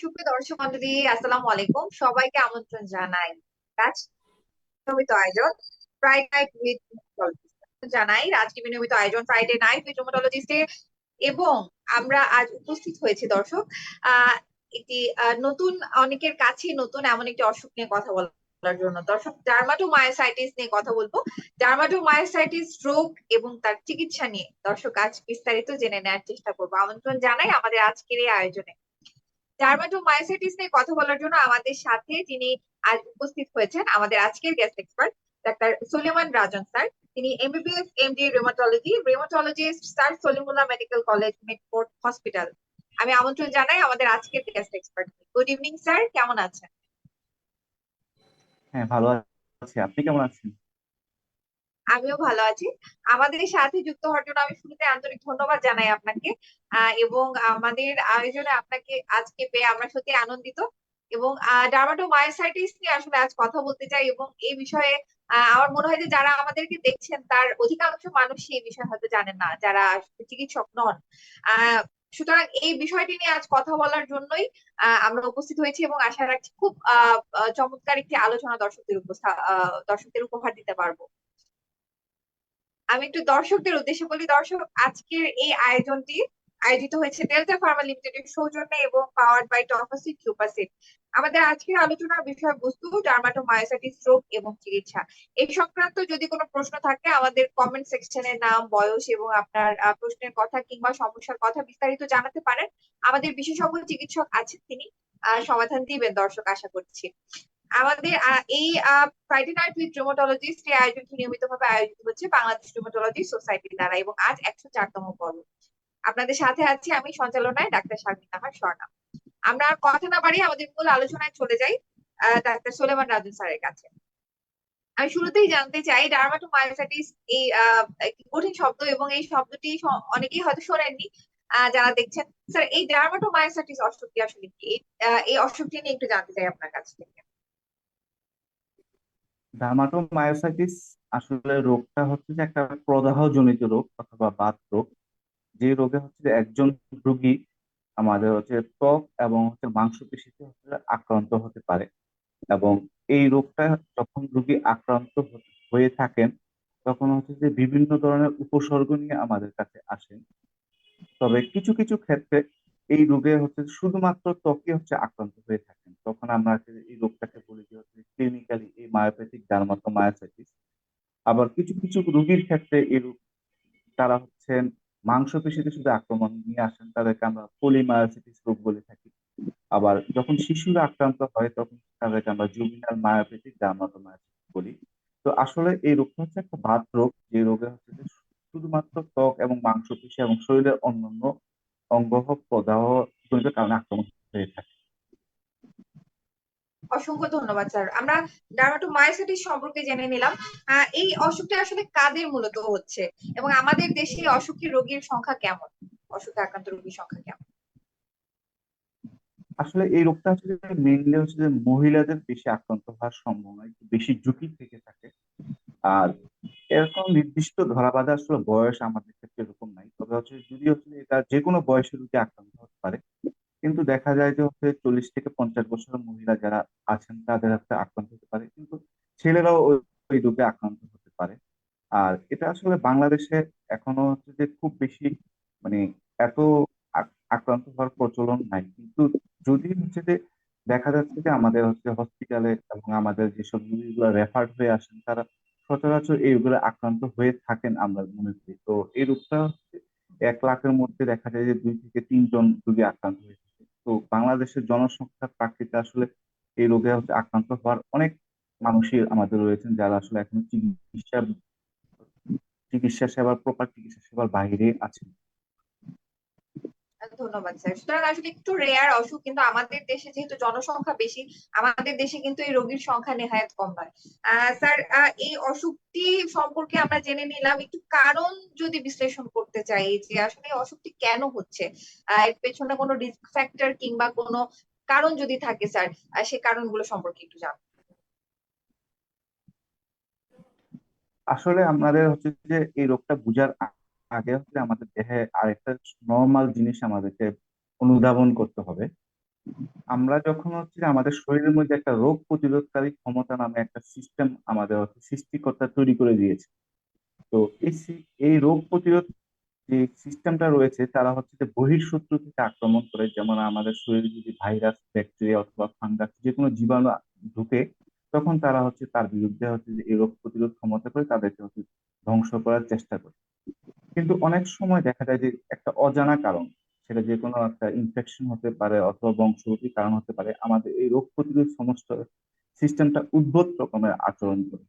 সুপ্রিয় দর্শক মন্ডলী, আসসালামু আলাইকুম। সবাইকে আমন্ত্রণ জানাই কাজ নিয়মিত আয়োজন ফ্রাইডে নাইট উইথ জানাই। আজকে নিয়মিত আয়োজন ফ্রাইডে নাইট উইথ রোমাটোলজিস্টে এবং আমরা আজ উপস্থিত হয়েছি দর্শক। আহ একটি নতুন, অনেকের কাছে নতুন এমন একটি অসুখ নিয়ে কথা বলার জন্য। দর্শক ডার্মাটোমায়োসাইটিস নিয়ে কথা বলব। ডার্মাটোমায়োসাইটিস রোগ এবং তার চিকিৎসা নিয়ে দর্শক আজ বিস্তারিত জেনে নেওয়ার চেষ্টা করব। আমন্ত্রণ জানাই আমাদের আজকের এই আয়োজনে। ডার্মাটোমায়োসাইটিস নিয়ে কথা বলার জন্য আমাদের সাথে যিনি আজ উপস্থিত হয়েছেন, আমাদের আজকের guest expert doctor Suleman Rajan sir. তিনি MBBS MD rheumatology rheumatologist sir Salimullah medical college Mitford hospital আমি আমন্ত্রণ জানাই আমাদের আজকের guest expert good evening sir কেমন আছেন? হ্যাঁ ভালো আছি। আপনি কেমন আছেন? আমিও ভালো আছি। আমাদের সাথে যুক্ত হওয়ার জন্য আমি শুরুতে আন্তরিক ধন্যবাদ জানাই আপনাকে এবং আমাদের আয়োজনে আপনাকে আজকে পেয়ে আমরা সত্যি আনন্দিত, এবং ডার্মাটোমায়োসাইটিস নিয়ে আসলে আজ কথা বলতে চাই, এবং এই বিষয়ে আমার মনে হয় যে যারা আমাদেরকে দেখছেন, তার অধিকাংশ মানুষই এই বিষয়ে হয়তো জানেন না, যারা চিকিৎসক নন। সুতরাং এই বিষয়টি নিয়ে আজ কথা বলার জন্যই আমরা উপস্থিত হয়েছি, এবং আশা রাখছি খুব চমৎকার একটি আলোচনা দর্শকদের উপস্থা দর্শকদের উপহার দিতে পারব। আমি একটু দর্শকদের উদ্দেশ্যে বলি, দর্শক, আজকের এই আয়োজনটি আয়োজিত হয়েছে ডেল্টা ফার্মা লিমিটেডের সৌজন্যে এবং পাওয়ার বাই টফাসিট কিউপাসিট আমাদের আজকের আলোচনার বিষয়বস্তু ডার্মাটোমায়োসাইটিস রোগ এবং চিকিৎসা। এই সংক্রান্ত যদি কোনো প্রশ্ন থাকে, আমাদের কমেন্ট সেকশনে নাম, বয়স এবং আপনার প্রশ্নের কথা কিংবা সমস্যার কথা বিস্তারিত জানাতে পারেন। আমাদের বিশেষজ্ঞ চিকিৎসক আছেন তিনি। সমাধান দিবেন দর্শক, আশা করছি। আমাদের এই ফ্রাইডে নাইট উইথ ড্রোমাটোলজিস্ট এই আয়োজনটি নিয়মিতভাবে আয়োজিত হচ্ছে? বাংলাদেশ ড্রোমাটোলজি সোসাইটির দ্বারা এবং আজ একশো চারতম পর্ব। আপনাদের সাথে আছি আমি সঞ্চালনায় ডাক্তার শারমিন নাহার স্বর্ণা আমরা কথা না বাড়িয়ে আমাদের মূল আলোচনায় চলে যাই ডাক্তার সোলেমান রাজু স্যারের কাছে। আমি শুরুতেই জানতে চাই ডার্মাটোমায়োসাইটিস এই একটি কঠিন শব্দ এবং এই শব্দটি অনেকেই হয়তো শোনেননি যারা দেখছেন। স্যার, এই ডার্মাটোমায়োসাইটিস অসুখটি আসলে কি? এই অসুখটি নিয়ে একটু জানতে চাই আপনার কাছ থেকে। ডার্মাটোমায়োসাইটিস আসলে রোগটা হচ্ছে যে একটা প্রদাহ জনিত রোগ অথবা বাত রোগ। যে রোগে হচ্ছে একজন রোগী আমাদের হচ্ছে ত্বক এবং হচ্ছে মাংসপেশিতে হচ্ছে আক্রান্ত হতে পারে এবং এই রোগটা যখন রোগী আক্রান্ত হয়ে থাকেন, তখন হচ্ছে যে বিভিন্ন ধরনের উপসর্গ নিয়ে আমাদের কাছে আসেন। তবে কিছু কিছু ক্ষেত্রে এই রোগে হচ্ছে শুধুমাত্র ত্বকে হচ্ছে আক্রান্ত হয়ে থাকেন। তখন আমরা এই রোগটাকে বলি যে হচ্ছে ক্লিনিক্যালি এই মায়োপ্যাথিক ডার্মাটোমায়োসাইটিস আবার কিছু কিছু রোগীর ক্ষেত্রে এই রোগ, তারা হচ্ছেন মাংসপেশিতে শুধু আক্রমণ নিয়ে আসেন, তাদেরকে আমরা পলিমায়োসাইটিস রোগ বলে থাকি। আবার যখন শিশুরা আক্রান্ত হয়, তখন তাদেরকে আমরা জুবিনাল মায়োপ্যাথিক ডার্মাটোমায়োসাইটিস বলি। তো আসলে এই রোগটা হচ্ছে একটা বাত রোগ, যে রোগে হচ্ছে শুধুমাত্র ত্বক এবং মাংসপেশি এবং শরীরের অন্যান্য অঙ্গ প্রদাহ জনিত কারণে আক্রমণ হয়ে থাকে। অসংখ্য ধন্যবাদ, স্যার। আমরা ডার্মাটোমায়োসাইটিস সম্পর্কে জেনে নিলাম এই অসুখটা আসলে কাদের মূলত হচ্ছে এবং আমাদের দেশে অসুখী রোগীর সংখ্যা কেমন? অসুখে আক্রান্ত রোগীর সংখ্যা কেমন? আসলে এই রোগটা হচ্ছে মেইনলি হচ্ছে যে মহিলাদের বেশি আক্রান্ত হওয়ার সম্ভাবনা, একটু বেশি ঝুঁকি থেকে থাকে। আর এরকম নির্দিষ্ট ধরাবাধা আসলে বয়স আমাদের ক্ষেত্রে এরকম নাই। তবে হচ্ছে যদি হচ্ছে এটা যে কোনো বয়সের রোগী আক্রান্ত হতে পারে, কিন্তু দেখা যায় যে হচ্ছে চল্লিশ থেকে পঞ্চাশ বছরের মহিলা যারা আছেন, তাদের হাতে আক্রান্ত হতে পারে। কিন্তু ছেলেরাও ওই রোগে আক্রান্ত হতে পারে। আর এটা আসলে বাংলাদেশে এখনও হচ্ছে যে খুব বেশি মানে এত আক্রান্ত হওয়ার প্রচলন নাই। কিন্তু যদি হচ্ছে যে দেখা যাচ্ছে যে আমাদের হচ্ছে হসপিটালে এবং আমাদের যেসব রোগীগুলো রেফার্ড হয়ে আসেন, তারা সচরাচর এই এইগুলো আক্রান্ত হয়ে থাকেন আমরা মনে করি। তো এই রোগটা হচ্ছে এক লাখের মধ্যে দেখা যায় যে দুই থেকে তিনজন রোগী আক্রান্ত হয়ে থাকে। তো বাংলাদেশের জনসংখ্যার প্রাকৃতিক আসলে এই রোগে হচ্ছে আক্রান্ত হওয়ার অনেক মানুষই আমাদের রয়েছেন যারা আসলে এখন চিকিৎসা চিকিৎসা সেবার প্রপার চিকিৎসা সেবার বাইরে আছেন। ধন্যবাদ স্যার। সুতরাং আসলে একটু রেয়ার অসুখ, কিন্তু আমাদের দেশে যেহেতু জনসংখ্যা বেশি, আমাদের দেশে কিন্তু এই রোগীর সংখ্যা নেহায়ত কম নয়। স্যার এই অসুখটি সম্পর্কে আমরা জেনে নিলাম, একটু কারণ যদি বিশ্লেষণ করতে চাই যে আসলে অসুখটি কেন হচ্ছে এর পেছনে কোনো রিস্ক ফ্যাক্টর কিংবা কোনো কারণ যদি থাকে স্যার সে কারণগুলো সম্পর্কে একটু জান। আসলে আমাদের হচ্ছে যে এই রোগটা বুঝার আগে হচ্ছে আমাদের দেহে আরেকটা নর্মাল জিনিস আমাদেরকে অনুধাবন করতে হবে। আমরা যখন হচ্ছে আমাদের শরীরের মধ্যে একটা রোগ প্রতিরোধকারী ক্ষমতা নামে একটা সিস্টেম আমাদের সৃষ্টিকর্তা তৈরি করে দিয়েছে। তো এই এই রোগ প্রতিরোধ যে সিস্টেমটা রয়েছে, তারা হচ্ছে যে বহিঃশত্রু থেকে আক্রমণ করে। যেমন আমাদের শরীরে যদি ভাইরাস, ব্যাকটেরিয়া অথবা ফাঙ্গাস যে কোনো জীবাণু ঢুকে, তখন তারা হচ্ছে তার বিরুদ্ধে হচ্ছে যে এই রোগ প্রতিরোধ ক্ষমতা করে তাদেরকে হচ্ছে ধ্বংস করার চেষ্টা করে। কিন্তু অনেক সময় দেখা যায় যে একটা অজানা কারণ, সেটা যে কোনো একটা ইনফেকশন হতে পারে অথবা বংশগতির কারণ হতে পারে, আমাদের এই রোগ প্রতিরোধ সমস্ত সিস্টেমটা উদ্ভট রকমের আচরণ করে।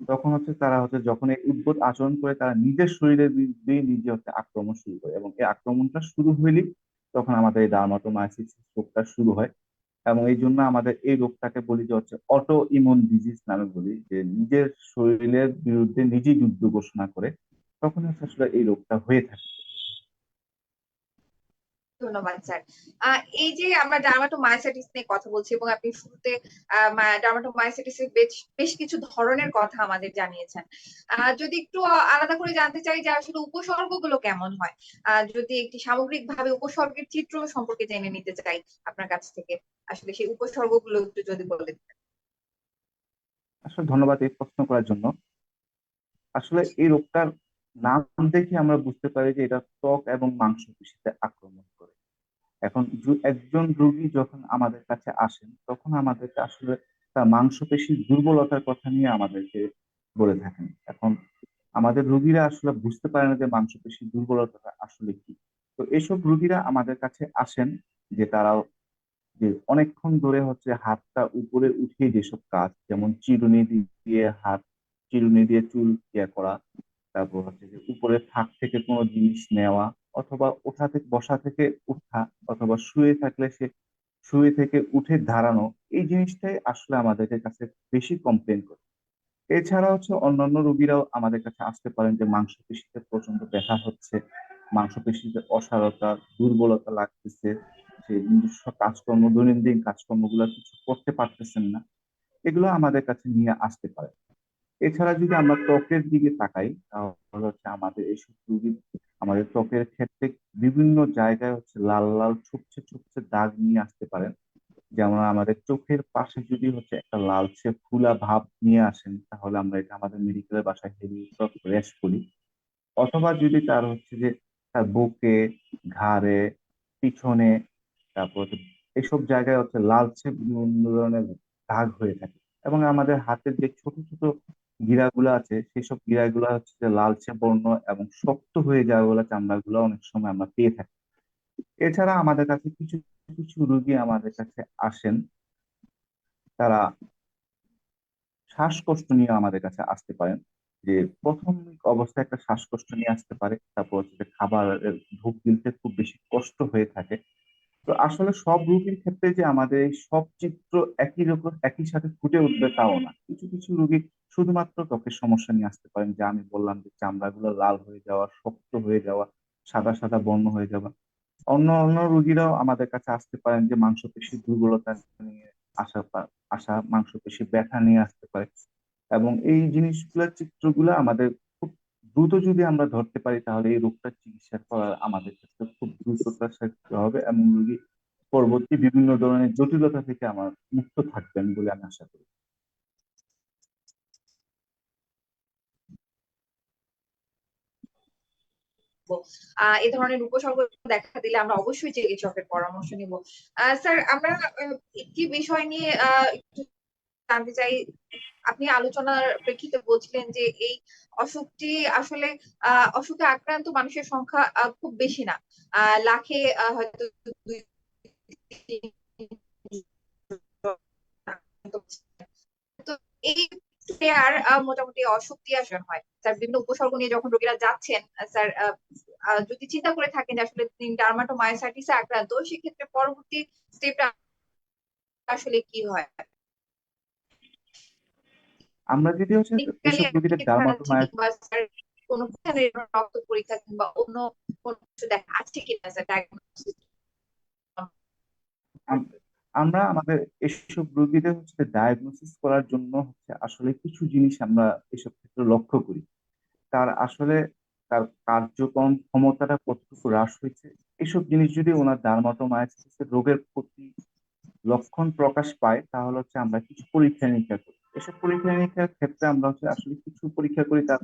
তখন হচ্ছে তারা হচ্ছে যখন এই উদ্ভট আচরণ করে, তারা নিজের শরীরের বিরুদ্ধে নিজে হচ্ছে আক্রমণ শুরু করে এবং এই আক্রমণটা শুরু হইলেই তখন আমাদের এই ডার্মাটোমাইসিস রোগটা শুরু হয় এবং এই জন্য আমাদের এই রোগটাকে বলি যে হচ্ছে অটো ইমিউন ডিজিজ নামে বলি, যে নিজের শরীরের বিরুদ্ধে নিজেই যুদ্ধ ঘোষণা করে তখন আসলে এই রোগটা হয়ে থাকে। ধন্যবাদ স্যার। এই যে আমরা ডার্মাটোমাইসাইটিস নিয়ে কথা বলছি এবং আপনি শুরুতে ডার্মাটোমাইসাইটিস এর বেশ কিছু ধরনের কথা আমাদের জানিয়েছেন। যদি একটু আলাদা করে জানতে চাই যে আসলে উপসর্গগুলো কেমন হয়? যদি একটি সামগ্রিকভাবে উপসর্গের চিত্র সম্পর্কে জেনে নিতে চাই আপনার কাছ থেকে আসলে সেই উপসর্গগুলো একটু যদি বলে দিতেন। আসলে ধন্যবাদ এই প্রশ্ন করার জন্য। আসলে এই রোগটার নাম দেখে আমরা বুঝতে পারি যে এটা ত্বক এবং মাংসপেশিতে আক্রমণ করে। এখন একজন রোগী যখন আমাদের কাছে আসেন, তখন আমাদেরকে আসলে তার মাংসপেশির দুর্বলতার কথা নিয়ে আমাদেরকে বলে থাকেন। এখন আমাদের রোগীরা আসলে বুঝতে পারে না যে মাংসপেশির দুর্বলতাটা আসলে কি। তো এসব রোগীরা আমাদের কাছে আসেন যে তারাও যে অনেকক্ষণ ধরে হচ্ছে হাতটা উপরে উঠিয়ে যেসব কাজ, যেমন চিরুনি দিয়ে হাত, চিরুনি দিয়ে চুল ইয়ে করা তারপর হচ্ছে যে উপরে থাক থেকে কোনো জিনিস নেওয়া অথবা ওঠা থেকে, বসা থেকে উঠা অথবা শুয়ে থাকলে সে শুয়ে থেকে উঠে দাঁড়ানো, এই জিনিসটাই আসলে আমাদের কাছে বেশি কমপ্লেন করে। এছাড়া হচ্ছে অন্যান্য রোগীরাও আমাদের কাছে আসতে পারেন যে মাংসপেশিতে প্রচণ্ড ব্যথা হচ্ছে, মাংসপেশিতে অসারতা, দুর্বলতা লাগতেছে, যে নিজস্ব কাজকর্ম, দৈনন্দিন কাজকর্মগুলো কিছু করতে পারতেছেন না, এগুলো আমাদের কাছে নিয়ে আসতে পারে এছাড়া যদি আমরা ত্বকের দিকে তাকাই, তাহলে হচ্ছে আমাদের এইসব রোগী, আমাদের ত্বকের ক্ষেত্রে বিভিন্ন জায়গায় হচ্ছে লাল লাল, ছুপছে ছুপছে দাগ নিয়ে আসতে পারেন। যেমন আমাদের চোখের পাশে যদি হচ্ছে একটা লালচে ফুলা ভাব নিয়ে আসেন, তাহলে আমরা এটা আমাদের মেডিকেলের বাসায় হেলিকপ্টার র্যাশ বলি অথবা যদি তার হচ্ছে যে তার বুকে, ঘাড়ে, পিছনে, তারপর এসব জায়গায় হচ্ছে লালচে বিভিন্ন ধরনের দাগ হয়ে থাকে। এবং আমাদের হাতের যে ছোট ছোট গিরাগুলো আছে, সেসব গিরাগুলো হচ্ছে যে লালচে বর্ণ এবং শক্ত হয়ে যাওয়া গুলা চামড়াগুলো অনেক সময় আমরা পেয়ে থাকি। এছাড়া আমাদের কাছে কিছু কিছু রোগী আমাদের কাছে আসেন, তারা শ্বাসকষ্ট নিয়ে আমাদের কাছে আসতে পারেন। যে প্রথম অবস্থায় একটা শ্বাসকষ্ট নিয়ে আসতে পারে, তারপর হচ্ছে খাবারের ঢোক গিলতে খুব বেশি কষ্ট হয়ে থাকে। তো আসলে সব রোগীর ক্ষেত্রে যে আমাদের সব চিত্র একই রকম, একই সাথে ফুটে উঠবে তাও না। কিছু কিছু রোগী শুধুমাত্র ত্বকের সমস্যা নিয়ে আসতে পারেন। যে আমি বললাম যে চামড়াগুলো লাল হয়ে যাওয়া, শক্ত হয়ে যাওয়া, সাদা সাদা বর্ণ হয়ে যাওয়া। অন্য অন্য রুগীরাও আমাদের কাছে আসতে পারেন যে মাংসপেশির দুর্বলতা নিয়ে আসা আসা মাংসপেশির ব্যথা নিয়ে আসতে পারে। এবং এই জিনিসগুলোর চিত্রগুলো আমাদের খুব দ্রুত যদি আমরা ধরতে পারি, তাহলে এই রোগটা চিকিৎসা করা আমাদের ক্ষেত্রে খুব দ্রুততার সাথে হবে এবং রোগী পরবর্তী বিভিন্ন ধরনের জটিলতা থেকে আমার মুক্ত থাকবেন বলে আমি আশা করি। এই ধরনের উপসর্গ দেখা দিলে আমরা অবশ্যই চিকিৎসকের পরামর্শ নিব। স্যার, আমরা একটি বিষয় নিয়ে জানতে চাই। আপনি আলোচনার প্রেক্ষিতে বলছিলেন যে এই অসুখটি আসলে অসুখে আক্রান্ত মানুষের সংখ্যা খুব বেশি না। লাখে হয়তো তো এই আর মোটামুটি অসুখ দিয়ে হয়। স্যার বিভিন্ন উপসর্গ নিয়ে যখন রোগীরা যাচ্ছেন স্যার যদি চিন্তা করে থাকেন আসলে তিনি ডার্মাটোমায়োসাইটিসে আক্রান্ত সেক্ষেত্রে পরবর্তী স্টেপটা আসলে কি হয়? আমরা যদি হচ্ছে এসব রোগীদের কোনো ধরনের রক্ত পরীক্ষা কিংবা অন্য কোনো কিছু দেখা আছে কিনা স্যার ডায়াগনোসিস আমরা আমাদের এসব রোগীদের হচ্ছে ডায়াগনোসিস করার জন্য হচ্ছে আসলে কিছু জিনিস আমরা এসব ক্ষেত্রে লক্ষ্য করি। তার আসলে তার কার্যক্রম ক্ষমতাটা কতটুকু হ্রাস হয়েছে, এসব জিনিস যদি ওনার ডার্মাটোমায়োসিস রোগের প্রতি লক্ষণ প্রকাশ পায়, তাহলে হচ্ছে আমরা কিছু পরীক্ষা নিরীক্ষা করি। এসব পরীক্ষা নিরীক্ষার ক্ষেত্রে আমরা হচ্ছে আসলে কিছু পরীক্ষা করি তার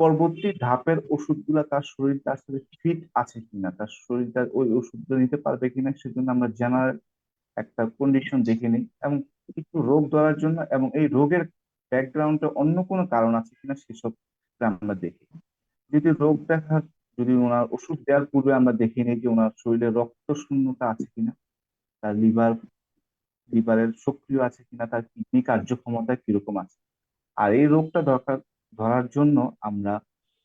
পরবর্তী ধাপের ওষুধগুলা তার শরীরটা আসলে ফিট আছে কিনা, তার শরীরটা ওই ওষুধগুলো নিতে পারবে কিনা সেজন্য আমরা জেনারেল একটা কন্ডিশন দেখে নিই এবং কিছু রোগ ধরার জন্য এবং এই রোগের ব্যাকগ্রাউন্ডে অন্য কোনো কারণ আছে কিনা সেসব আমরা দেখি। যদি রোগ দেখার যদি ওনার ওষুধ দেওয়ার পূর্বে আমরা দেখে নিই যে ওনার শরীরে রক্ত শূন্যতা আছে কিনা, তার লিভার লিভারের সক্রিয় আছে কিনা, তার কিডনি কার্যক্ষমতা কীরকম আছে। আর এই রোগটা দরকার ধরার জন্য আমরা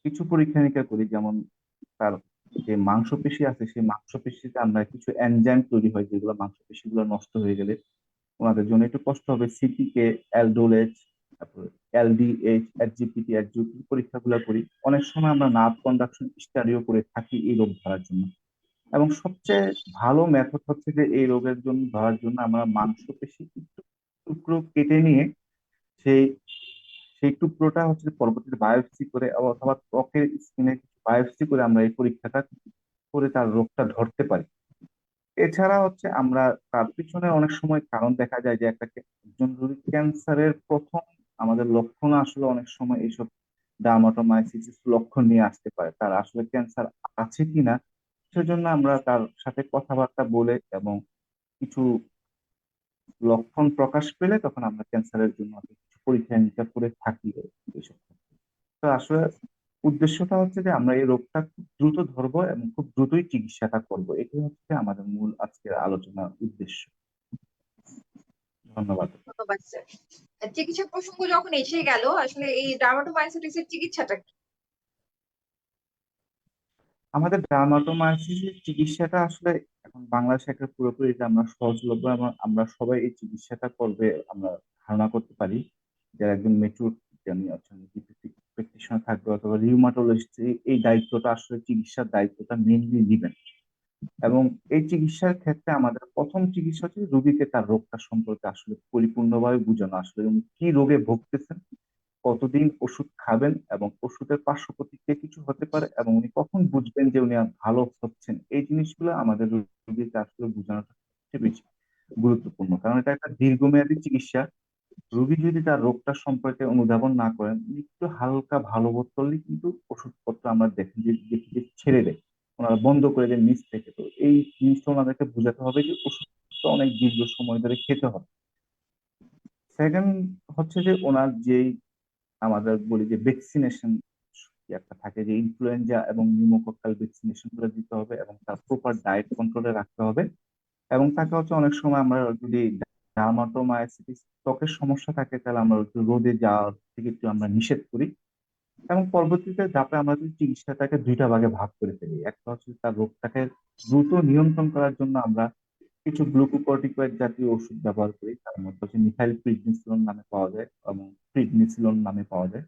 কিছু পরীক্ষা নিরীক্ষা করি, যেমন তার যে মাংসপেশি আছে, সেই মাংসপেশিতে আমরা কিছু এনজাইম তৈরি হয়, যেগুলো মাংসপেশিগুলো নষ্ট হয়ে গেলে ওনাদের জন্য একটু কষ্ট হবে। সিটিকে অ্যালডোলেজ তারপর এলডিএইচ এসজিপিটি এসজিপি পরীক্ষাগুলো করি। অনেক সময় আমরা নার্ভ কন্ডাকশন স্টাডিও করে থাকি এই রোগ ধরার জন্য। এবং সবচেয়ে ভালো মেথড হচ্ছে যে এই রোগের জন্য ধরার জন্য আমরা মাংসপেশি টুকরো কেটে নিয়ে সেই সেই টুকরোটা হচ্ছে পরবর্তীতে বায়োপসি করে অথবা ত্বকের স্কিনে বায়োপসি করে আমরা এই পরীক্ষাটা করে তার রোগটা ধরতে পারি। এছাড়া হচ্ছে আমরা তার পিছনে অনেক সময় কারণ দেখা যায় যে একটা একজন রোগী ক্যান্সারের প্রথম আমাদের লক্ষণ আসলে অনেক সময় এইসব ডার্মাটোমাইসিস লক্ষণ নিয়ে আসতে পারে, তার আসলে ক্যান্সার আছে কিনা সেজন্য আমরা তার সাথে কথাবার্তা বলে এবং কিছু লক্ষণ প্রকাশ পেলে তখন আমরা ক্যান্সারের জন্য কিছু পরীক্ষা নিরীক্ষা করে থাকি। এইসব তো আসলে উদ্দেশ্যটা হচ্ছে যে আমরা এই রোগটা খুব দ্রুত ধরবো এবং খুব দ্রুতই চিকিৎসাটা করব। এটাই হচ্ছে আমাদের মূল আজকের আলোচনার উদ্দেশ্য। ধন্যবাদ। ধন্যবাদ স্যার। চিকিৎসা প্রসঙ্গ যখন এসে গেল আসলে এই ডার্মাটোমাইসিটিসের চিকিৎসাটা কি? আমাদের ডার্মাটোমাইসিসের চিকিৎসাটা আসলে এখন বাংলাদেশে একটা পুরোপুরি এটা আমরা সহজলভ্য এবং আমরা সবাই এই চিকিৎসাটা করবে আমরা ধারণা করতে পারি। যারা একজন মেচুর জানি আছেন প্র্যাকটিশনার থাকবে অথবা রিউমাটোলজিস্ট এই দায়িত্বটা আসলে চিকিৎসার দায়িত্বটা মেনলি নিবেন। এবং এই চিকিৎসার ক্ষেত্রে আমাদের প্রথম চিকিৎসা হচ্ছে রোগীকে তার রোগটা সম্পর্কে আসলে পরিপূর্ণভাবে বোঝানো, আসলে উনি কি রোগে ভুগতেছেন, কতদিন ওষুধ খাবেন এবং ওষুধের পার্শ্ব প্রতিক্রিয়া কিছু হতে পারে এবং উনি কখন বুঝবেন যে উনি ভালো হচ্ছেন, এই জিনিসগুলো আমাদের রোগীকে আসলে বোঝানোটা বেশি গুরুত্বপূর্ণ। কারণ এটা একটা দীর্ঘমেয়াদী চিকিৎসা রোগী যদি তার রোগটা সম্পর্কে অনুধাবন না করেন, একটু হালকা ভালো বোধ করলে কিন্তু ওষুধপত্র আমরা দেখি যে দেখি যে ছেড়ে দেয়। ওনারা বন্ধ করে দেন নিচ থেকে। তো এই জিনিসটা ওনাদেরকে বোঝাতে হবে যে ওষুধটা অনেক দীর্ঘ সময় ধরে খেতে হবে। সেকেন্ড হচ্ছে যে ওনার যেই আমাদের বলি যে ভ্যাকসিনেশন একটা থাকে যে ইনফ্লুয়েঞ্জা এবং নিউমোকক্কাল ভ্যাকসিনেশন করে দিতে হবে এবং তার প্রপার ডায়েট কন্ট্রোলে রাখতে হবে। এবং তাকে হচ্ছে অনেক সময় আমরা যদি ডার্মাটোমায়াসিটিস ত্বকের সমস্যা থাকে, তাহলে আমরা একটু রোদে যাওয়ার থেকে একটু আমরা নিষেধ করি। এবং পরবর্তীতে ধাপে আমরা যদি চিকিৎসাটাকে দুইটা ভাগে ভাগ করে ফেলি। একটা হচ্ছে তার রোগটাকে দ্রুত নিয়ন্ত্রণ করার জন্য আমরা কিছু গ্লুকোকর্টিকয়েড জাতীয় ওষুধ ব্যবহার করি। তার মধ্যে হচ্ছে মিথাইল প্রিডনিসিলন নামে পাওয়া যায় এবং প্রিডনিসিলন নামে পাওয়া যায়।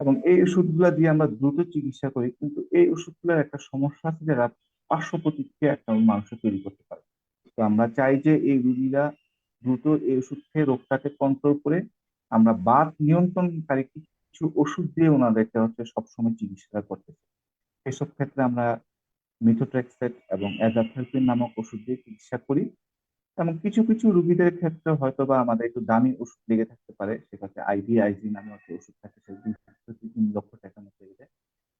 এবং এই ওষুধগুলো দিয়ে আমরা দ্রুত চিকিৎসা করি, কিন্তু এই ওষুধগুলোর একটা সমস্যা আছে যারা পার্শ্ব প্রতিক্রিয়া একটা মানুষ তৈরি করতে পারে। তো আমরা চাই যে এই রুগীরা দ্রুত এই ওষুধ খেয়ে রোগটাকে কন্ট্রোল করে আমরা বাত নিয়ন্ত্রণকারী কিছু ওষুধ দিয়ে ওনাদেরকে হচ্ছে সবসময় চিকিৎসা করতে এসব ক্ষেত্রে আমরা মিথোট্রেক্সেট এবং অ্যাজাথেলপিন নামক ওষুধ দিয়ে চিকিৎসা করি এবং কিছু কিছু রুগীদের ক্ষেত্রে হয়তো বা আমাদের একটু দামি ওষুধ লেগে থাকতে পারে সেক্ষেত্রে আইভিআইজি নামে একটা ওষুধ থাকে সে দুই থেকে তিন লক্ষ টাকা মতো যায়।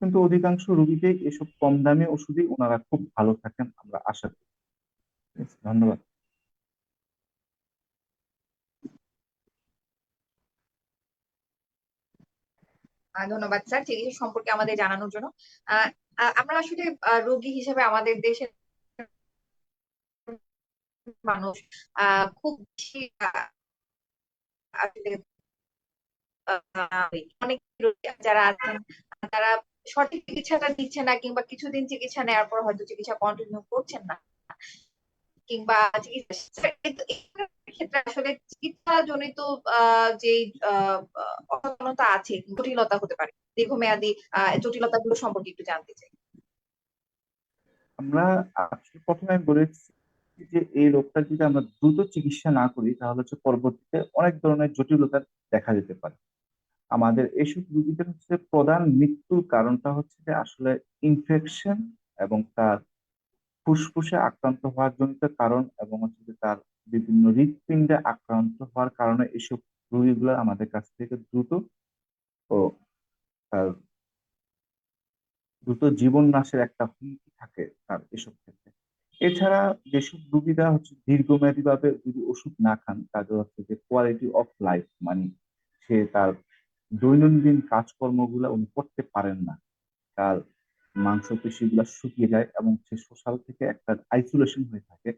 কিন্তু অধিকাংশ রুগীকে এসব কম দামি ওষুধই ওনারা খুব ভালো থাকেন, আমরা আশা করি। ধন্যবাদ। ধন্যবাদ, স্যার চিকিৎসা সম্পর্কে আমাদের জানানোর জন্য। আমরা আসলে রোগী হিসেবে আমাদের দেশের মানুষ খুব বেশি অনেক যারা আছেন, তারা সঠিক চিকিৎসাটা নিচ্ছে না কিংবা কিছুদিন চিকিৎসা নেওয়ার পর হয়তো চিকিৎসা কন্টিনিউ করছেন না, কিংবা চিকিৎসা ক্ষেত্রে আসলে চিকিৎসা জনিত যে অসচেতনতা আছে, জটিলতা হতে পারে। দীর্ঘমেয়াদী জটিলতা গুলো সম্পর্কে একটু জানতে চাই। আমরা প্রথমে বলেছি যে এই রোগটা যদি আমরা দ্রুত চিকিৎসা না করি, তাহলে হচ্ছে পরবর্তীতে অনেক ধরনের জটিলতা দেখা যেতে পারে। আমাদের এইসব রোগীদের হচ্ছে প্রধান মৃত্যুর কারণটা হচ্ছে যে আসলে ইনফেকশন এবং তার ফুসফুসে আক্রান্ত হওয়ার জনিত কারণ এবং হচ্ছে যে তার বিভিন্ন হৃৎপিণ্ডে আক্রান্ত হওয়ার কারণে এসব রোগীগুলো আমাদের কাছ থেকে দ্রুত ও দ্রুত জীবন নাশের একটা হুমকি থাকে তার এসব ক্ষেত্রে। এছাড়া যেসব রোগীরা হচ্ছে দীর্ঘমেয়াদী ভাবে যদি ওষুধ না খান, তাদের হচ্ছে যে কোয়ালিটি অফ লাইফ মানে সে তার দৈনন্দিন কাজকর্মগুলো উনি করতে পারেন না। তার মাংসপেশিগুলো শুকিয়ে যায় এবং সে সোশ্যাল থেকে একটা আইসোলেশন হয়ে থাকে।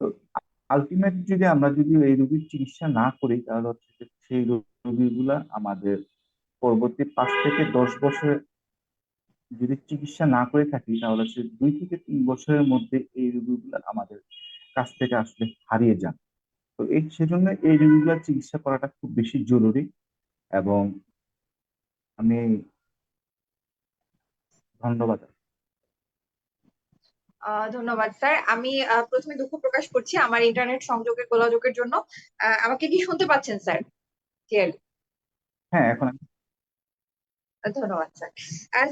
তো আলটিমেট যদি আমরা যদি এই রোগীর চিকিৎসা না করি, তাহলে হচ্ছে সেই রোগীগুলা আমাদের পরবর্তী পাঁচ থেকে দশ বছর যদি চিকিৎসা না করে থাকি তাহলে সে দুই থেকে তিন বছরের মধ্যে এই রোগীগুলো আমাদের কাছ থেকে আসলে হারিয়ে যান। তো এই সেজন্য এই রোগীগুলোর চিকিৎসা করাটা খুব বেশি জরুরি এবং আমি ধন্যবাদ। ধন্যবাদ স্যার। আমি প্রথমে দুঃখ প্রকাশ করছি আমার ইন্টারনেট সংযোগের গোলযোগের জন্য। আমাকে কি শুনতে পাচ্ছেন স্যার? হ্যাঁ এখন আমি ধন্যবাদ, স্যার।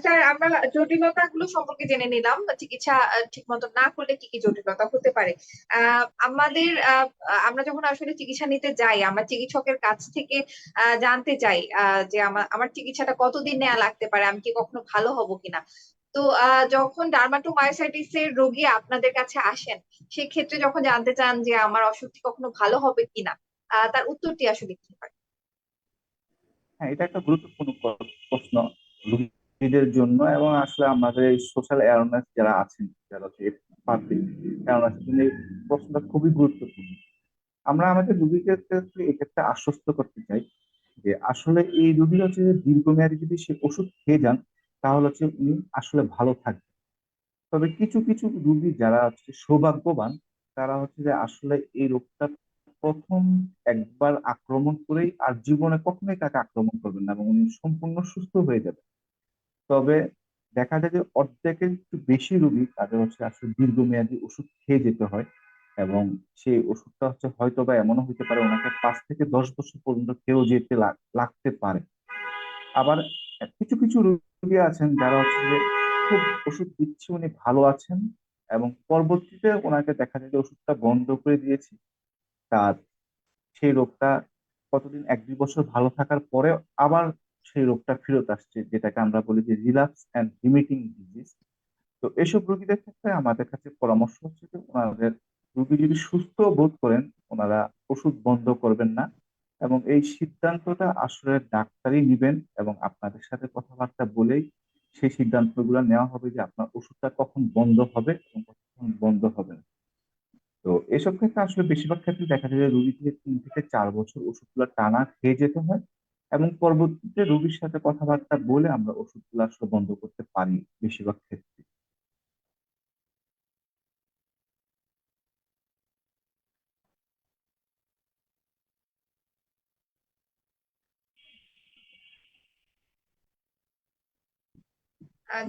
স্যার, আমরা জটিলতা গুলো সম্পর্কে জেনে নিলাম। চিকিৎসা ঠিক মতো না করলে কি কি জটিলতা হতে পারে? আমাদের আমরা যখন আসলে চিকিৎসা নিতে যাই, আমরা চিকিৎসকের কাছ থেকে জানতে চাই যে আমার আমার চিকিৎসাটা কতদিন নেওয়া লাগতে পারে, আমি কি কখনো ভালো হব কিনা? তো যখন ডার্মাটোমায়োসাইটিস এর রোগী আপনাদের কাছে আসেন, সেক্ষেত্রে যখন জানতে চান যে আমার অসুখটি কখনো ভালো হবে কিনা তার উত্তরটি আসলে কি হয়? হ্যাঁ এটা একটা গুরুত্বপূর্ণ প্রশ্ন রোগীদের জন্য এবং আসলে আমাদের এই সোশ্যাল অ্যাওয়ারনেস যারা আছেন, যারা পাবলিক অ্যাওয়ারনেস এই প্রশ্নটা খুবই গুরুত্বপূর্ণ। আমরা আমাদের রোগীদের ক্ষেত্রে এক্ষেত্রে আশ্বস্ত করতে চাই যে আসলে এই রোগী হচ্ছে যে দীর্ঘমেয়াদী যদি সে ওষুধ খেয়ে যান, তাহলে হচ্ছে উনি আসলে ভালো থাকবেন। তবে কিছু কিছু রোগী যারা হচ্ছে সৌভাগ্যবান, তারা হচ্ছে যে আসলে এই রোগটা প্রথম একবার আক্রমণ করেই আর জীবনে কখনোই তাকে আক্রমণ করবেন না এবং উনি সম্পূর্ণ সুস্থ হয়ে যাবে তবে দেখা যায় যে অর্ধেকের একটু বেশি রোগী তাদের হচ্ছে আসলে দীর্ঘমেয়াদী ওষুধ খেয়ে যেতে হয় এবং সেই ওষুধটা হচ্ছে হয়তো বা এমনও হতে পারে ওনাকে পাঁচ থেকে দশ বছর পর্যন্ত খেয়েও যেতে লাগ- লাগতে পারে। আবার কিছু কিছু রোগী আছেন যারা হচ্ছে যে খুব ওষুধ দিচ্ছে, উনি ভালো আছেন এবং পরবর্তীতে ওনাকে দেখা যায় যে ওষুধটা বন্ধ করে দিয়েছি। তার সেই রোগটা কতদিন, এক দুই বছর ভালো থাকার পরে আবার সেই রোগটা ফেরত আসছে, যেটাকে আমরা বলি যে রিলাপস অ্যান্ড রিমিটিং ডিজিজ তো এসব রোগীদের ক্ষেত্রে আমাদের কাছে পরামর্শ হচ্ছে যে ওনাদের রোগী যদি সুস্থ বোধ করেন, ওনারা ওষুধ বন্ধ করবেন না এবং এই সিদ্ধান্তটা আসলে ডাক্তারই নিবেন এবং আপনাদের সাথে কথাবার্তা বলেই সেই সিদ্ধান্তগুলো নেওয়া হবে যে আপনার ওষুধটা কখন বন্ধ হবে এবং কখন বন্ধ হবে না। তো এসব ক্ষেত্রে আসলে বেশিরভাগ ক্ষেত্রে দেখা যায় যে রুগীকে তিন থেকে চার বছর ওষুধগুলো টানা খেয়ে যেতে হয় এবং পরবর্তীতে রুগীর সাথে কথাবার্তা বলে আমরা ওষুধগুলো আসলে বন্ধ করতে পারি বেশিরভাগ ক্ষেত্রে।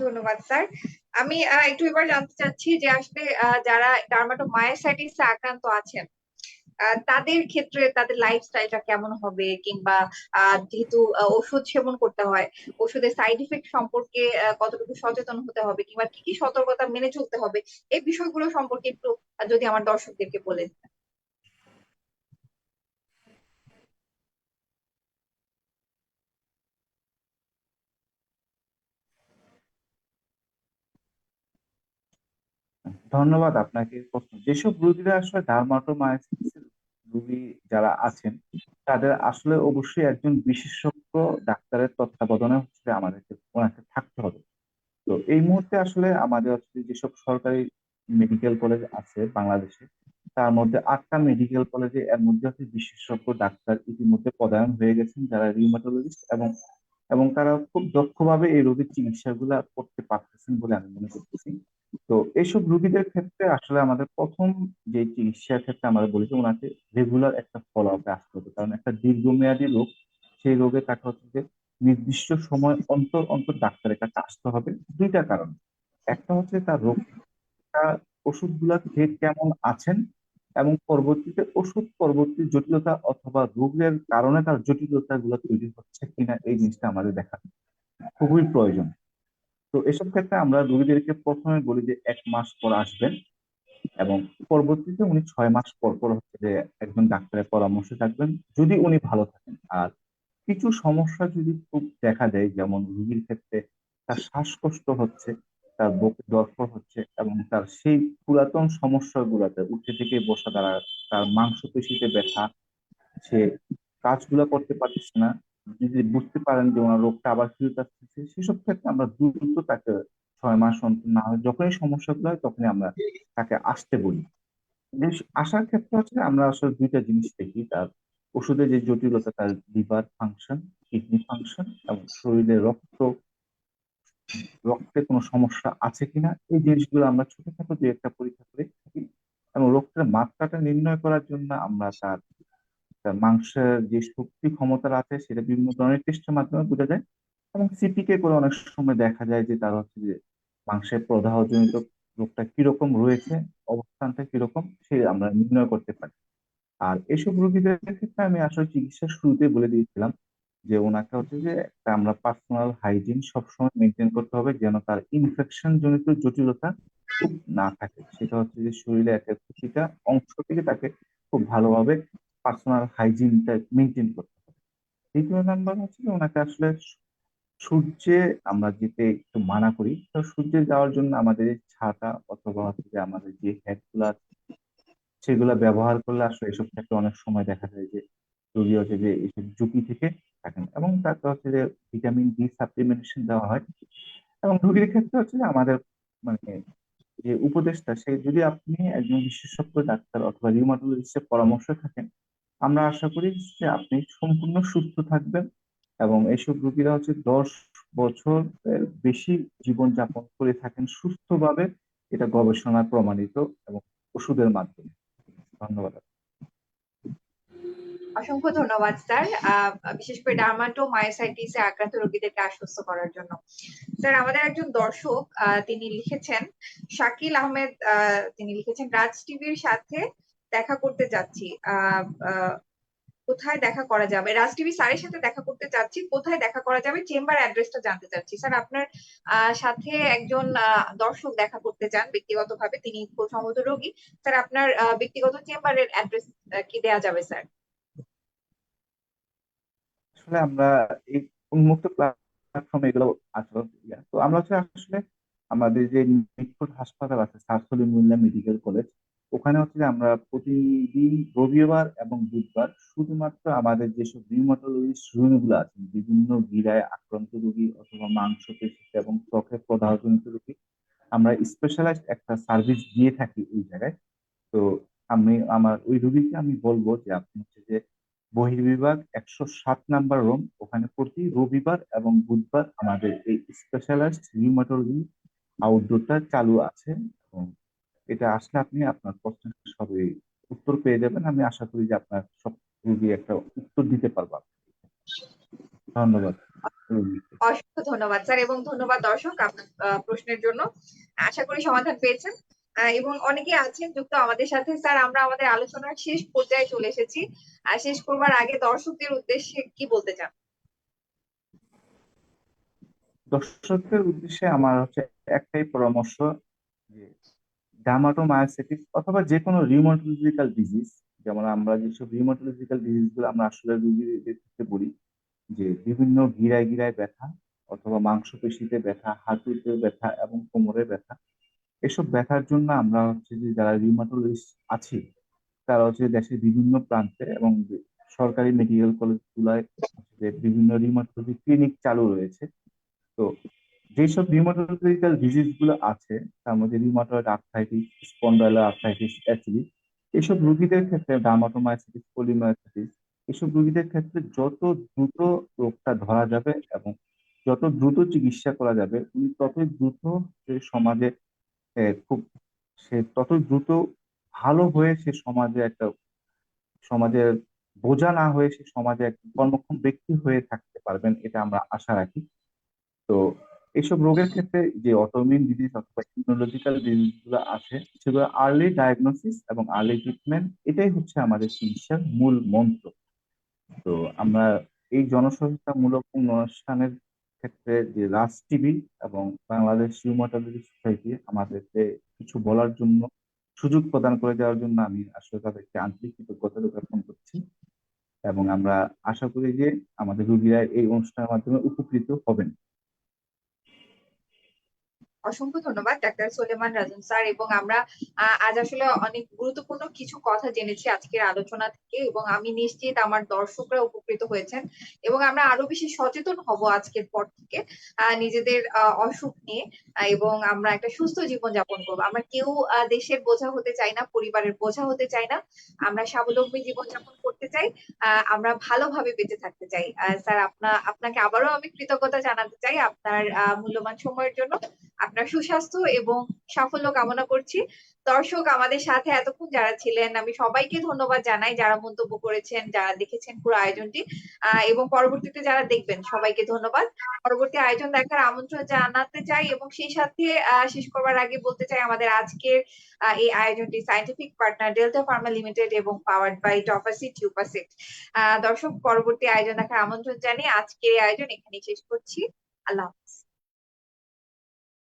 ধন্যবাদ, স্যার। আমি একটু এবার জানতে চাচ্ছি যে আসলে যারা ডার্মাটোমায়োসাইটিস আক্রান্ত আছেন তাদের ক্ষেত্রে তাদের লাইফস্টাইলটা কেমন হবে? কিংবা যেহেতু ওষুধ সেবন করতে হয়, ওষুধের সাইড ইফেক্ট সম্পর্কে কতটুকু সচেতন হতে হবে? কিংবা কি কি সতর্কতা মেনে চলতে হবে? এই বিষয়গুলো সম্পর্কে একটু যদি আমার দর্শকদেরকে বলে দিতেন। ধন্যবাদ আপনাকে প্রশ্ন। যেসব রোগীরা আসলে ডার্মাটোমায়োসিস রোগী যারা আছেন, তাদের আসলে অবশ্যই একজন বিশেষজ্ঞ ডাক্তারের তত্ত্বাবধানে হচ্ছে আমাদেরকে ওনাকে থাকতে হবে। তো এই মুহূর্তে আসলে আমাদের যেসব সরকারি মেডিকেল কলেজ আছে বাংলাদেশে, তার মধ্যে আটটা মেডিকেল কলেজে এর মধ্যে হচ্ছে বিশেষজ্ঞ ডাক্তার ইতিমধ্যে পদায়ন হয়ে গেছেন, যারা রিউমাটোলজিস্ট এবং এবং তারা খুব দক্ষভাবে এই রোগীর চিকিৎসাগুলা করতে পারতেছেন বলে আমি মনে করতেছি। তো এইসব রোগীদের ক্ষেত্রে আসলে আমাদের প্রথম যে চিকিৎসার ক্ষেত্রে আমরা বলি যে ওনাকে রেগুলার একটা ফলো আপে আসতে হবে কারণ একটা দীর্ঘমেয়াদী রোগ, সেই রোগে তাকে হচ্ছে যে নির্দিষ্ট সময় অন্তর অন্তর ডাক্তারের কাছে আসতে হবে। দুইটা কারণ। একটা হচ্ছে তার রোগটা ওষুধগুলা খেয়ে কেমন আছেন এবং পরবর্তীতে ওষুধ, পরবর্তী জটিলতা অথবা রোগের কারণে তার জটিলতা গুলো তৈরি হচ্ছে কিনা এই জিনিসটা আমাদের দেখা খুবই প্রয়োজন। তো এসব ক্ষেত্রে আমরা রোগীদেরকে প্রথমে বলি যে এক মাস পর আসবেন এবং পরবর্তীতে উনি ছয় মাস পর পর হচ্ছে যে একজন ডাক্তারের পরামর্শ থাকবেন যদি উনি ভালো থাকেন। আর কিছু সমস্যা যদি খুব দেখা দেয়, যেমন রুগীর ক্ষেত্রে তার শ্বাসকষ্ট হচ্ছে তার দরফর হচ্ছে এবং তার সেই পুরাতন সমস্যাগুলোতে উঠে থেকে বসা দ্বারা তার মাংসপেশিতে ব্যথা, সে কাজগুলো করতে পারতেছে না। যদি বুঝতে পারেন যে ওনার রোগটা আবার ফিরত আসতেছে, সেসব ক্ষেত্রে আমরা দ্রুত তাকে ছয় মাস অন্তর, না হয় যখনই সমস্যাগুলো হয় তখনই আমরা তাকে আসতে বলি। আসার ক্ষেত্রে হচ্ছে আমরা আসলে দুইটা জিনিস দেখি, তার ওষুধের যে জটিলতা, তার লিভার ফাংশন কিডনি ফাংশন এবং শরীরে রক্ত রক্তে কোনো সমস্যা আছে কিনা? এই জিনিসগুলো আমরা ছোটখাটো যে একটা পরীক্ষা করে থাকি। এবং রক্তের মাত্রাটা নির্ণয় করার জন্য আমরা তার তার মাংসের যে শক্তি ক্ষমতা আছে, সেটা বিভিন্ন ধরনের টেস্টের মাধ্যমে বোঝা যায়। এবং সিপিকে করে অনেক সময় দেখা যায় যে তার হচ্ছে যে মাংসের প্রদাহজনিত রোগটা কীরকম রয়েছে, অবস্থানটা কীরকম, সে আমরা নির্ণয় করতে পারি। আর এসব রোগীদের ক্ষেত্রে আমি আসলে চিকিৎসার শুরুতে বলে দিয়েছিলাম যে ওনাকে হচ্ছে যে একটা আমরা পার্সোনাল হাইজিন সবসময় মেনটেন করতে হবে যেন তার ইনফেকশন জনিত জটিলতা না থাকে। সেটা হচ্ছে যে শরীরে একটা প্রতিটা অংশ থেকে তাকে খুব ভালোভাবে পার্সোনাল হাইজিনটা মেনটেন করতে হবে। দ্বিতীয় নাম্বার হচ্ছে যে ওনাকে আসলে সূর্যে আমরা যেতে একটু মানা করি। তো সূর্যে যাওয়ার জন্য আমাদের ছাতা অথবা হচ্ছে যে আমাদের যে হ্যাটগুলো আছে সেগুলো ব্যবহার করলে আসলে এসব ক্ষেত্রে অনেক সময় দেখা যায় যে রোগী হচ্ছে যে এইসব ঝুঁকি থেকে থাকেন এবং তাকে হচ্ছে যে ভিটামিন ডি সাপ্লিমেন্টেশন দেওয়া হয়। এবং রোগীর ক্ষেত্রে হচ্ছে যে আমাদের মানে যে উপদেশটা সে যদি আপনি একজন বিশেষজ্ঞ ডাক্তার অথবা রিউমাটোলজিস্টের পরামর্শ থাকেন, আমরা আশা করি যে আপনি সম্পূর্ণ সুস্থ থাকবেন এবং এইসব রোগীরা হচ্ছে দশ বছরের বেশি জীবনযাপন করে থাকেন সুস্থভাবে। এটা গবেষণায় প্রমাণিত এবং ওষুধের মাধ্যমে। ধন্যবাদ অসংখ্য ধন্যবাদ স্যার। বিশেষ করে ডার্মাটোমায়োসাইটিসে আক্রান্ত রোগীদেরকে আশ্বস্ত করার জন্য। স্যার আমাদের একজন দর্শক তিনি লিখেছেন শাকিল আহমেদ আহ, তিনি লিখেছেন রাজ টিভির সাথে দেখা করতে যাচ্ছি। কোথায় দেখা করা যাবে? রাজ টিভি স্যারের সাথে দেখা করতে চাচ্ছি কোথায় দেখা করা যাবে? চেম্বার অ্যাড্রেসটা জানতে চাচ্ছি। স্যার আপনার সাথে একজন দর্শক দেখা করতে চান ব্যক্তিগতভাবে তিনি সম্ভবত রোগী। স্যার আপনার ব্যক্তিগত চেম্বারের অ্যাড্রেস কি দেওয়া যাবে স্যার? আসলে আমরা এই উন্মুক্ত প্ল্যাটফর্মে এগুলো আসলে ইয়া। তো আমরা হচ্ছে আসলে আমাদের যে মিটফোর্ড হাসপাতাল আছে স্যার সলিমুল্লাহ মেডিকেল কলেজ, ওখানে হচ্ছে যে আমরা প্রতিদিন রবিবার এবং বুধবার শুধুমাত্র আমাদের যেসব রিউমাটোলজিস্ট রোগীগুলো আছেন, বিভিন্ন গিরায় আক্রান্ত রোগী অথবা মাংস মাংসপেশিতে এবং ত্বকের প্রদাহজনিত রোগী, আমরা স্পেশালাইজড একটা সার্ভিস দিয়ে থাকি ওই জায়গায় তো আমি, আমার ওই রুগীকে আমি বলব যে আপনি হচ্ছে যে বহির্বিভাগ একশো সাত নাম্বার রুম ওখানে প্রতি রবিবার এবং বুধবার আমাদের এই স্পেশালাইজড রিউমাটোলজি আউটডোরটা চালু আছে এবং এটা আসলে আপনি আপনার প্রশ্নের সবই উত্তর পেয়ে যাবেন। আমি আশা করি যে আপনার সব রোগী একটা উত্তর দিতে পারব ধন্যবাদ। অসংখ্য ধন্যবাদ স্যার এবং ধন্যবাদ দর্শক আপনার প্রশ্নের জন্য। আশা করি সমাধান পেয়েছেন। এবং অনেকে আছেন যুক্ত আমাদের সাথে। স্যার, আমরা আমাদের আলোচনার শেষ পর্যায়ে চলে এসেছি। আর শেষ করবার আগে দর্শকদের উদ্দেশ্যে কি বলতে চান? দর্শকদের উদ্দেশ্যে আমার হচ্ছে একটাই পরামর্শ যে ডার্মাটোমায়োসাইটিস অথবা যে কোনো রিউমাটোলজিক্যাল ডিজিজ যেমন আমরা যেসব রিউমাটোলজিক্যাল ডিজিজগুলো আমরা আসলে রোগীদের ক্ষেত্রে বলি, যে বিভিন্ন গিরায় গিরায় ব্যথা অথবা মাংসপেশিতে ব্যথা হাঁটুতে ব্যথা এবং কোমরে ব্যথা এসব ব্যথার জন্য আমরা হচ্ছে যে যারা রিউমাটোলজিস্ট আছি, তারা হচ্ছে দেশের বিভিন্ন প্রান্তে এবং সরকারি মেডিকেল কলেজ গুলায় বিভিন্ন রিউমাটোলজি ক্লিনিক চালু রয়েছে। তো যেসব রিউমাটোলজিক্যাল ডিজিজগুলো আছে, তার মধ্যে রিউমাটয়েড আর্থাইটিস স্পন্ডাইলার আর্থ্রাইটিস অ্যাচিলি এসব রোগীদের ক্ষেত্রে ডার্মাটোমাইসিটিস পলিমাইসিটিস এসব রোগীদের ক্ষেত্রে যত দ্রুত রোগটা ধরা যাবে এবং যত দ্রুত চিকিৎসা করা যাবে, উনি ততই দ্রুত সমাজে খুব সে ততই দ্রুত ভালো হয়ে সে সমাজে একটা সমাজের বোঝা না হয়ে সে সমাজে একটা কর্মক্ষম ব্যক্তি হয়ে থাকতে পারবেন, এটা আমরা আশা রাখি। তো এইসব রোগের ক্ষেত্রে যে অটোমিন ডিজিজ অথবা ইমিউনোলজিক্যাল ডিজিজগুলো আছে, সেগুলো আর্লি ডায়াগনোসিস এবং আর্লি ট্রিটমেন্ট এটাই হচ্ছে আমাদের চিকিৎসার মূল মন্ত্র। তো আমরা এই জনসচেতনতামূলক অনুষ্ঠানের ক্ষেত্রে যে রাজ টিভি এবং বাংলাদেশ রিউমাটোলজি সোসাইটি আমাদেরকে কিছু বলার জন্য সুযোগ প্রদান করে দেওয়ার জন্য আমি আসলে তাদেরকে আন্তরিক কৃতজ্ঞতা জ্ঞাপন করছি। এবং আমরা আশা করি যে আমাদের রুগীরা এই অনুষ্ঠানের মাধ্যমে উপকৃত হবেন। অসংখ্য ধন্যবাদ, ডাক্তার সোলেমান রাজন স্যার। এবং আমরা আজ আসলে অনেক গুরুত্বপূর্ণ কিছু কথা জেনেছি আজকের আলোচনা থেকে এবং আমি নিশ্চিত আমার দর্শকরা উপকৃত হয়েছেন এবং আমরা আরও বেশি সচেতন হব আজকের পর থেকে নিজেদের অসুখ নিয়ে এবং আমরা একটা সুস্থ জীবন যাপন করব। আমরা কেউ দেশের বোঝা হতে চাই না, পরিবারের বোঝা হতে চাই না। আমরা স্বাবলম্বী জীবন যাপন করতে চাই আমরা ভালোভাবে বেঁচে থাকতে চাই। স্যার, আপনা, আপনাকে আবারও আমি কৃতজ্ঞতা জানাতে চাই আপনার মূল্যবান সময়ের জন্য। আপনার সুস্বাস্থ্য এবং সাফল্য কামনা করছি। দর্শক, আমাদের সাথে এতক্ষণ যারা ছিলেন, আমি সবাইকে ধন্যবাদ জানাই যারা মন্তব্য করেছেন, যারা দেখেছেন পুরো আয়োজনটি। এবং পরবর্তীতে যারা দেখবেন, সবাইকে ধন্যবাদ। পরবর্তী আয়োজন দেখার আমন্ত্রণ জানাতে চাই এবং সেই সাথে শেষ করবার আগে বলতে চাই আমাদের আজকের এই আয়োজনটি scientific partner Delta Pharma limited এবং পাওয়ার্ড বাই টপাসিট টিউপাসিট দর্শক, পরবর্তী আয়োজন দেখার আমন্ত্রণ জানিয়ে আজকের এই আয়োজন এখানে শেষ করছি। আল্লাহ হাফিজ।